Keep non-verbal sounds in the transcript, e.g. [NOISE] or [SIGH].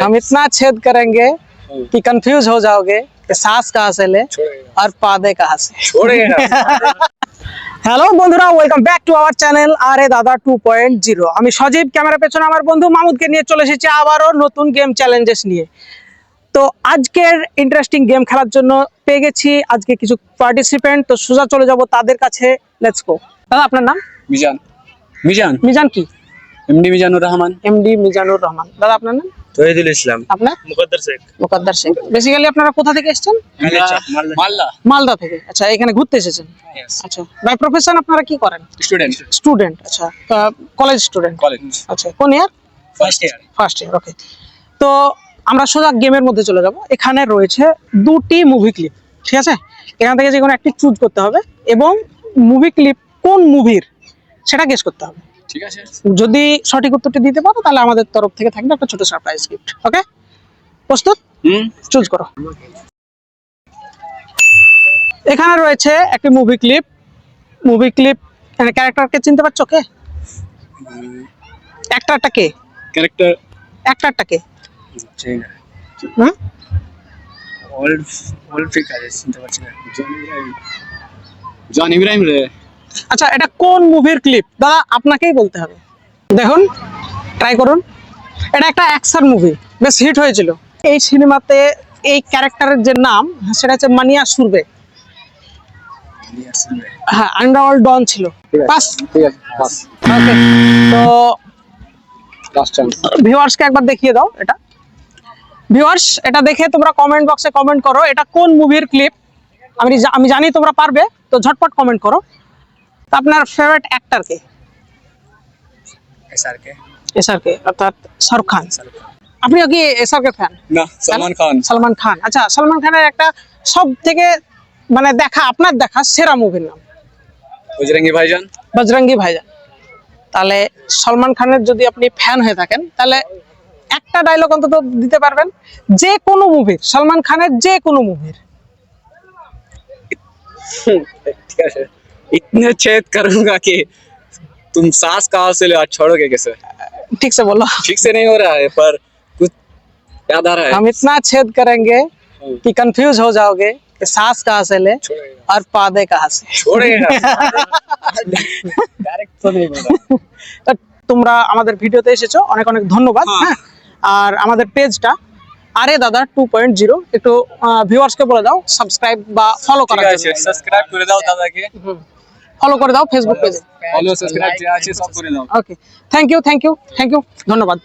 हम इतना छेद करेंगे कि कंफ्यूज हो जाओगे कि सांस कहाँ से ले और पादे कहाँ से छोड़ेगा হ্যালো বন্ধুরা welcome back to our channel আরে দাদা টু পয়েন্ট জিরো আমি সজীব ক্যামেরা পেছনে আমার বন্ধু মামুদকে নিয়ে চলে এসেছি আবারও নতুন গেম চ্যালেঞ্জেস নিয়ে তো আজকের ইন্টারেস্টিং গেম খেলার জন্য পেয়ে গেছি আজকে কিছু পার্টিসিপেন্ট তো সোজা চলে যাব তাদের কাছে লেটস গো দাদা আপনার নাম মিজান মিজান মিজান কি এমডি মিজানুর রহমান এমডি মিজানুর রহমান দাদা আপনার নাম তহিদুল ইসলাম আপনার? মুকদ্দর শেখ। মুকদ্দার শেখ। বেসিক্যালি আপনারা কোথা থেকে এসেছেন? মাল্লা মালদা। থেকে। আচ্ছা এখানে ঘুরতে এসেছেন? আচ্ছা বাই প্রফেশন আপনারা কি করেন? স্টুডেন্ট স্টুডেন্ট আচ্ছা কলেজ স্টুডেন্ট কলেজ আচ্ছা কোন year first year first year ওকে তো আমরা সোজা গেমের মধ্যে চলে যাব। এখানে রয়েছে দুটি মুভি ক্লিপ ঠিক আছে? এখান থেকে যে কোনো একটি চুজ করতে হবে এবং মুভি ক্লিপ কোন মুভির সেটা গেস করতে হবে। ঠিক আছে? যদি সঠিক উত্তরটি দিতে পারো তাহলে আমাদের তরফ থেকে থাকবে একটা ছোট সারপ্রাইজ গিফট ওকে? প্রস্তুত? হুম। চুজ করো। এখানে রয়েছে একটি মুভি ক্লিপ মুভি ক্লিপ ক্যারেক্টারকে চিনতে পারছ কে? অ্যাক্টারটা কে? ক্যারেক্টার অ্যাক্টারটা কে? ঠিক হুম? অল অল ফিক আছে চিনতে পারছি না? জন ইব্রাহিম জন ইব্রাহিম রে। আচ্ছা এটা কোন মুভির ক্লিপ দাদা আপনাকেই বলতে হবে। দেখুন ট্রাই করুন। এটা একটা অ্যাকশন মুভি বেশ হিট হয়েছিল। এই সিনেমাতে এই ক্যারেক্টারের যে নাম সেটা হচ্ছে মানিয়া সুরবে। হ্যাঁ আন্ডারওয়ার্ল্ড ডন ছিল। বাস ওকে তো ভিউয়ার্সকে একবার দেখিয়ে দাও এটা। ভিউয়ার্স এটা দেখে তোমরা কমেন্ট বক্সে কমেন্ট করো এটা কোন মুভির ক্লিপ আমি আমি জানি তোমরা পারবে তো ঝটপট কমেন্ট করো। আপনার ফেভারিট অ্যাক্টর কে? আর কে। অর্থাৎ শাহরুখ খান। আপনিও কি এসআরকে ফ্যান না সালমান খান। সালমান খান। আচ্ছা সালমান খানের একটা সব থেকে মানে দেখা আপনার দেখা সেরা মুভির নাম? বজরঙ্গি ভাইজান। বজরঙ্গি ভাইজান। তাহলে সলমান খানের যদি আপনি ফ্যান হয়ে থাকেন তাহলে একটা ডায়লগ অন্তত দিতে পারবেন যে কোনো মুভির সলমান খানের যে কোনো মুভির ঠিক আছে। इतने छेद करूंगा कि तुम सांस कहाँ से ले आज छोड़ोगे कैसे ठीक से बोलो ठीक से नहीं हो रहा है पर कुछ याद आ रहा है हम इतना छेद करेंगे कि कंफ्यूज हो जाओगे कि सांस कहाँ से ले छोड़ेगा और पादे कहाँ से छोड़ेगा [LAUGHS] डायरेक्ट तो नहीं बोला তা তোমরা আমাদের ভিডিওতে এসেছো অনেক অনেক ধন্যবাদ হ্যাঁ আর আমাদের পেজটা আরে দাদা টু পয়েন্ট জিরো একটু ভিউয়ার্সকে বলে দাও সাবস্ক্রাইব বা ফলো ঠিক করার আছে সাবস্ক্রাইব করে দাও দাদাকে ফলো করে দাও ফেসবুক পেজে ফলো সাবস্ক্রাইব যা আছে সব করে দাও। Okay thank you thank you thank you ধন্যবাদ।